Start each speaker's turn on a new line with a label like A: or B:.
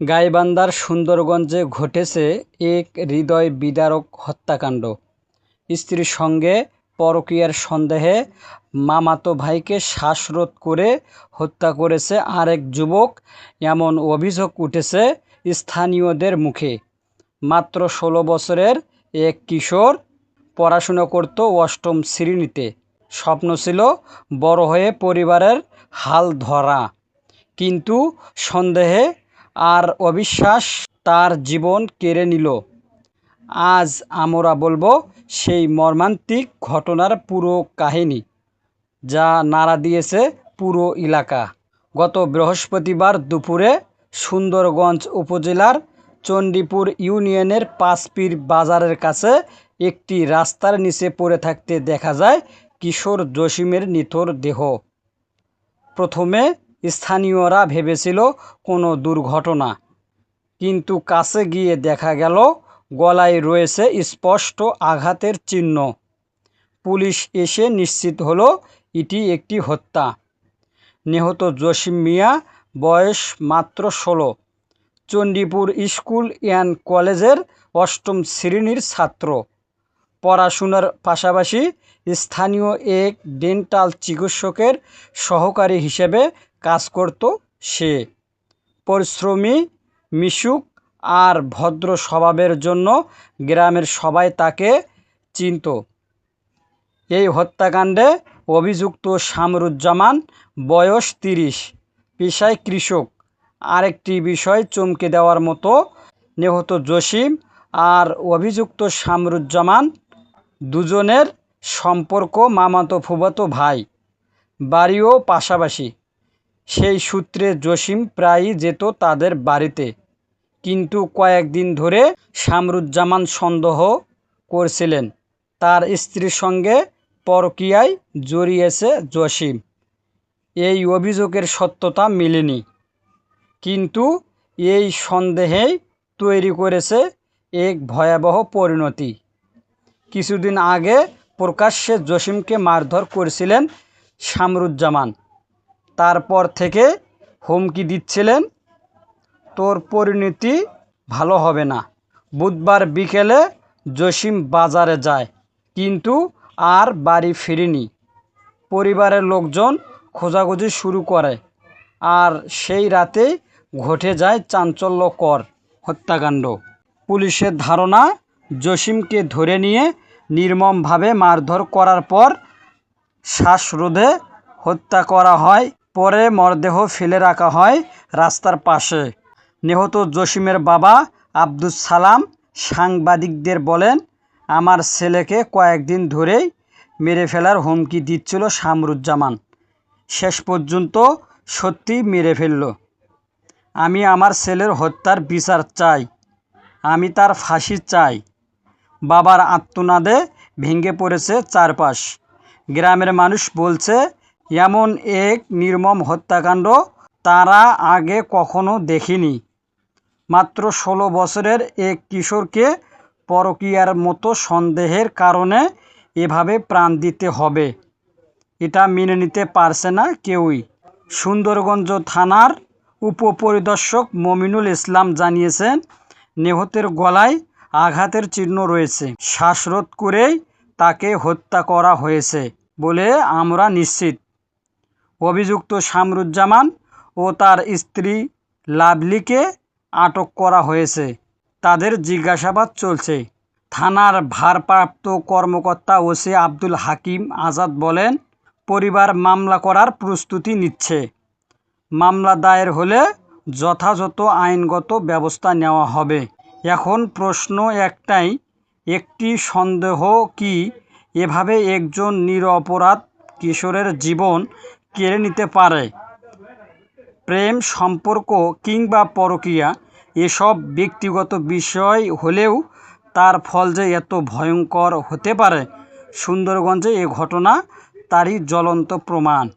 A: গাইবান্ধার সুন্দরগঞ্জে ঘটেছে এক হৃদয় বিদারক হত্যাকাণ্ড। স্ত্রীর সঙ্গে পরকীয়ার সন্দেহে মামাতো ভাইকে শ্বাসরোধ করে হত্যা করেছে আরেক যুবক, এমন অভিযোগ উঠেছে স্থানীয়দের মুখে। মাত্র ষোলো বছরের এক কিশোর পড়াশুনো করত অষ্টম শ্রেণীতে। স্বপ্ন ছিল বড় হয়ে পরিবারের হাল ধরা, কিন্তু সন্দেহে আর অবিশ্বাস তার জীবন কেড়ে নিল। আজ আমরা বলব সেই মর্মান্তিক ঘটনার পুরো কাহিনী, যা নাড়া দিয়েছে পুরো এলাকা। গত বৃহস্পতিবার দুপুরে সুন্দরগঞ্জ উপজেলার চণ্ডীপুর ইউনিয়নের পাঁচপীর বাজারের কাছে একটি রাস্তার নিচে পড়ে থাকতে দেখা যায় কিশোর জসিমের নিথর দেহ। প্রথমে স্থানীয়রা ভেবেছিল কোনো দুর্ঘটনা। কিন্তু কাছে গিয়ে দেখা গেল, গলায় রয়েছে স্পষ্ট আঘাতের চিহ্ন। পুলিশ এসে নিশ্চিত হলো, এটি একটি হত্যা। নিহত জসিম মিয়া, বয়স মাত্র ষোলো। চণ্ডীপুর স্কুল অ্যান্ড কলেজের অষ্টম শ্রেণির ছাত্র। পড়াশোনার পাশাপাশি স্থানীয় এক ডেন্টাল চিকিৎসকের সহকারী হিসেবে কাজ করত সে। পরিশ্রমী, মিশুক আর ভদ্র স্বভাবের জন্য গ্রামের সবাই তাকে চিনত। এই হত্যাকাণ্ডে অভিযুক্ত শামরুজ্জামান, বয়স তিরিশ, পেশায় কৃষক। আরেকটি বিষয় চমকে দেওয়ার মতো নিহত জসিম আর অভিযুক্ত শামরুজ্জামান দুজনের সম্পর্ক মামাতো ফুফাতো ভাই, বাড়িও পাশাপাশি। সেই সূত্রে জসিম প্রায়ই যেত তাদের বাড়িতে। কিন্তু কয়েকদিন ধরে শামরুজ্জামান সন্দেহ করছিলেন। তার স্ত্রীর সঙ্গে পরকীয়ায় জড়িয়েছে জসিম। এই অভিযোগের সত্যতা মেলেনি। কিন্তু এই সন্দেহেই তৈরি করেছে এক ভয়াবহ পরিণতি। কিছুদিন আগে প্রকাশ্যে জসিমকে মারধর করেছিলেন শামরুজ্জামান। তারপর থেকে হুমকি দিচ্ছিলেন, তোর পরিণতি ভালো হবে না। বুধবার বিকেলে জসিম বাজারে যায়, কিন্তু আর বাড়ি ফিরিনি। পরিবারের লোকজন খোঁজাখুঁজি শুরু করে, আর সেই রাতেই ঘটে যায় চাঞ্চল্যকর হত্যাকাণ্ড। পুলিশের ধারণা, জসিমকে ধরে নিয়ে নির্মমভাবে মারধর করার পর শ্বাসরোধে হত্যা করা হয়, পরে মরদেহ ফেলে রাখা হয় রাস্তার পাশে। নিহত জসিমের বাবা আব্দুস সালাম সাংবাদিকদের বলেন, আমার ছেলেকে কয়েকদিন ধরেই মেরে ফেলার হুমকি দিচ্ছিল শামরুজ্জামান। শেষ পর্যন্ত সত্যি মেরে ফেলল। আমি আমার ছেলের হত্যার বিচার চাই। আমি তার ফাঁসি চাই। বাবার আত্মনাদে ভেঙে পড়েছে চারপাশ। গ্রামের মানুষ বলছে, এমন এক নির্মম হত্যাকাণ্ড তারা আগে কখনো দেখেনি। মাত্র ষোলো বছরের এক কিশোরকে পরকীয়ার মতো সন্দেহের কারণে এভাবে প্রাণ দিতে হবে। এটা মেনে নিতে পারছে না কেউই। সুন্দরগঞ্জ থানার উপপরিদর্শক মমিনুল ইসলাম জানিয়েছেন, নিহতের গলায় আঘাতের চিহ্ন রয়েছে। শ্বাসরোধ করেই তাকে হত্যা করা হয়েছে বলে আমরা নিশ্চিত। অভিযুক্ত শামরুজ্জামান ও তার স্ত্রী লাভলিকে আটক করা হয়েছে। তাদের জিজ্ঞাসাবাদ চলছে। থানার ভারপ্রাপ্ত কর্মকর্তা ওসি আব্দুল হাকিম আজাদ বলেন, পরিবার মামলা করার প্রস্তুতি নিচ্ছে। মামলা দায়ের হলে যথাযথ আইনগত ব্যবস্থা নেওয়া হবে। এখন প্রশ্ন একটাই, একটি সন্দেহ কি? এভাবে একজন নিরপরাধ কিশোরের জীবন কেড়ে নিতে পারে? প্রেম, সম্পর্ক কিংবা পরকীয়া এসব ব্যক্তিগত বিষয় হলেও তার ফল যে এত ভয়ঙ্কর হতে পারে? সুন্দরগঞ্জে এ ঘটনা, তারই জ্বলন্ত প্রমাণ।